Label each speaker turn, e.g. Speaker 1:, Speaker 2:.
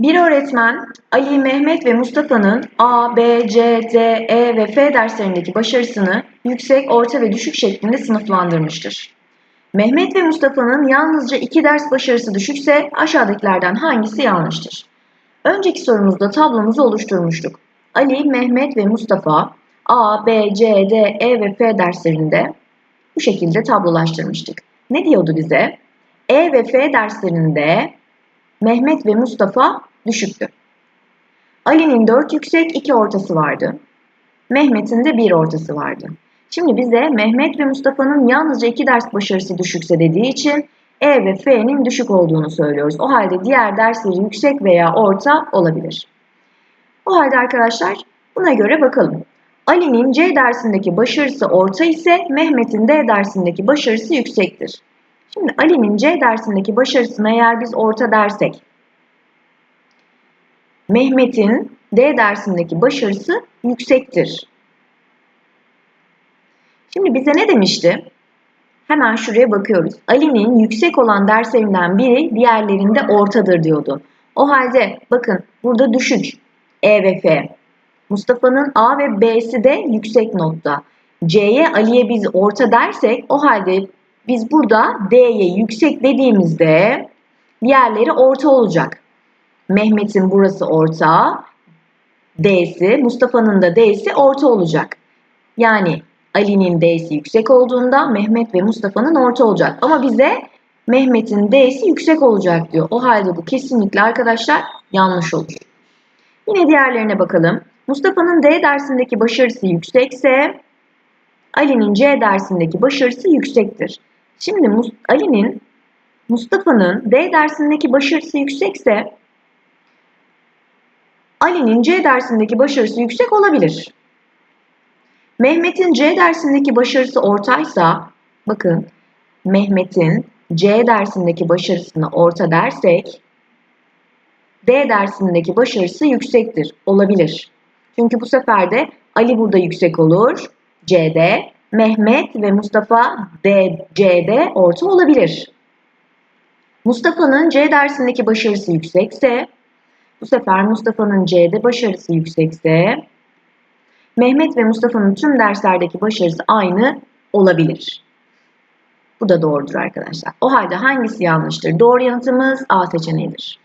Speaker 1: Bir öğretmen Ali, Mehmet ve Mustafa'nın A, B, C, D, E ve F derslerindeki başarısını yüksek, orta ve düşük şeklinde sınıflandırmıştır. Mehmet ve Mustafa'nın yalnızca iki ders başarısı düşükse aşağıdakilerden hangisi yanlıştır? Önceki sorumuzda tablomuzu oluşturmuştuk. Ali, Mehmet ve Mustafa A, B, C, D, E ve F derslerinde bu şekilde tablolaştırmıştık. Ne diyordu bize? E ve F derslerinde Mehmet ve Mustafa düşüktü. Ali'nin 4 yüksek 2 ortası vardı. Mehmet'in de 1 ortası vardı. Şimdi bize Mehmet ve Mustafa'nın yalnızca 2 ders başarısı düşükse dediği için E ve F'nin düşük olduğunu söylüyoruz. O halde diğer dersleri yüksek veya orta olabilir. O halde arkadaşlar buna göre bakalım. Ali'nin C dersindeki başarısı orta ise Mehmet'in D dersindeki başarısı yüksektir. Şimdi Ali'nin C dersindeki başarısını eğer biz orta dersek, Mehmet'in D dersindeki başarısı yüksektir. Şimdi bize ne demişti? Hemen şuraya bakıyoruz. Ali'nin yüksek olan derslerinden biri diğerlerinde ortadır diyordu. O halde bakın burada düşük E ve F. Mustafa'nın A ve B'si de yüksek notta. C'ye Ali'ye biz orta dersek o halde biz burada D'ye yüksek dediğimizde diğerleri orta olacak. Mehmet'in burası orta, D'si, Mustafa'nın da D'si orta olacak. Yani Ali'nin D'si yüksek olduğunda Mehmet ve Mustafa'nın orta olacak. Ama bize Mehmet'in D'si yüksek olacak diyor. O halde bu kesinlikle arkadaşlar yanlış olur. Yine diğerlerine bakalım. Mustafa'nın D dersindeki başarısı yüksekse Ali'nin C dersindeki başarısı yüksektir. Şimdi Ali'nin Mustafa'nın D dersindeki başarısı yüksekse Ali'nin C dersindeki başarısı yüksek olabilir. Mehmet'in C dersindeki başarısı ortaysa bakın Mehmet'in C dersindeki başarısını orta dersek D dersindeki başarısı yüksektir. Olabilir. Çünkü bu sefer de Ali burada yüksek olur. C'de. Mehmet ve Mustafa D, C'de orta olabilir. Mustafa'nın C dersindeki başarısı yüksekse, bu sefer Mustafa'nın C'de başarısı yüksekse, Mehmet ve Mustafa'nın tüm derslerdeki başarısı aynı olabilir. Bu da doğrudur arkadaşlar. O halde hangisi yanlıştır? Doğru yanıtımız A seçeneğidir.